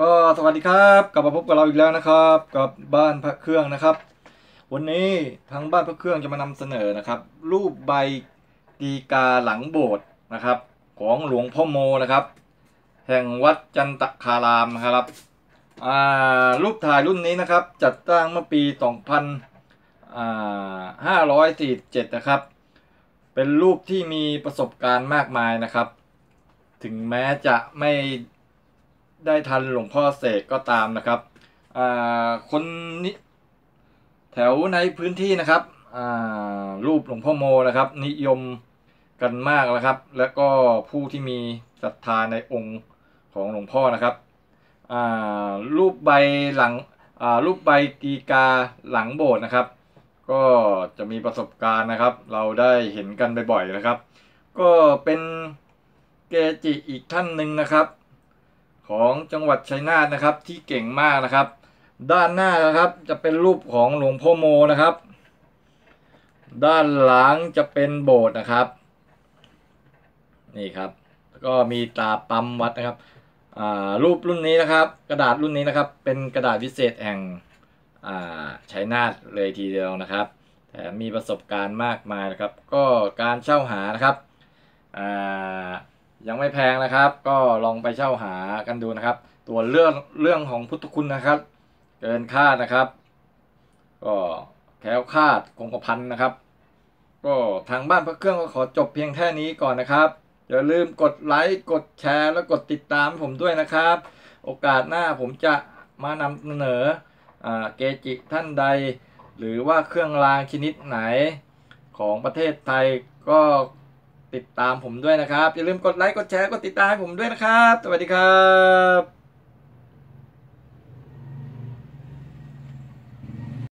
ก็สวัสดีครับกลับมาพบกับเราอีกแล้วนะครับ กับบ้านพระเครื่องนะครับ วันนี้ทางบ้านพระเครื่องจะมานำเสนอนะครับ รูปใบดีกาหลังโบสถ์นะครับ ของหลวงพ่อโมนะครับ แห่งวัดจันตคารามครับอ่ารูปถ่ายรุ่นนี้นะครับ จัดตั้งเมื่อปี 2547 นะครับ เป็นรูปที่มีประสบการณ์มากมายนะครับ ถึงแม้จะไม่ ได้ทันหลวงพ่อเสกก็ตามนะครับคนนี้แถวในพื้นที่นะครับรูปหลวงพ่อโมนะครับ นิยมกันมากนะครับ แล้วก็ผู้ที่มีศรัทธาในองค์ของหลวงพ่อนะครับรูปใบหลังรูปใบกีกาหลังโบสถ์นะครับ ก็จะมีประสบการณ์นะครับ เราได้เห็นกันบ่อยๆนะครับ ก็เป็นเกจิอีกท่านหนึ่งนะครับ ของจังหวัดชัยนาทนะครับที่เก่งมากนะครับ ด้านหน้านะครับจะเป็นรูปของหลวงพ่อโมนะครับ ด้านหลังจะเป็นโบสถ์นะครับ นี่ครับก็มีตาปั๊มวัดนะครับรูปรุ่นนี้นะครับ กระดาษรุ่นนี้นะครับ เป็นกระดาษพิเศษแห่งอ่าชัยนาทเลยทีเดียวนะครับแถมมีประสบการณ์มากมายนะครับ ก็การเช่าหานะครับ ยังไม่แพงนะครับ ก็ลองไปเช่าหากันดูนะครับ ตัวเรื่องเรื่องของพุทธคุณนะครับ เกินคาดนะครับ ก็แคล้วคาดคงกระพันนะครับ ก็ทางบ้านพระเครื่องก็ขอจบเพียงแค่นี้ก่อนนะครับ อย่าลืมกดไลค์กดแชร์ และกดติดตามผมด้วยนะครับ โอกาสหน้าผมจะมานำเสนออเกจิท่านใด หรือว่าเครื่องรางชนิดไหนของประเทศไทยก็ ติดตามผมด้วยนะครับ อย่าลืมกดไลค์กดแชร์กดติดตามให้ผมด้วยนะครับ สวัสดีครับ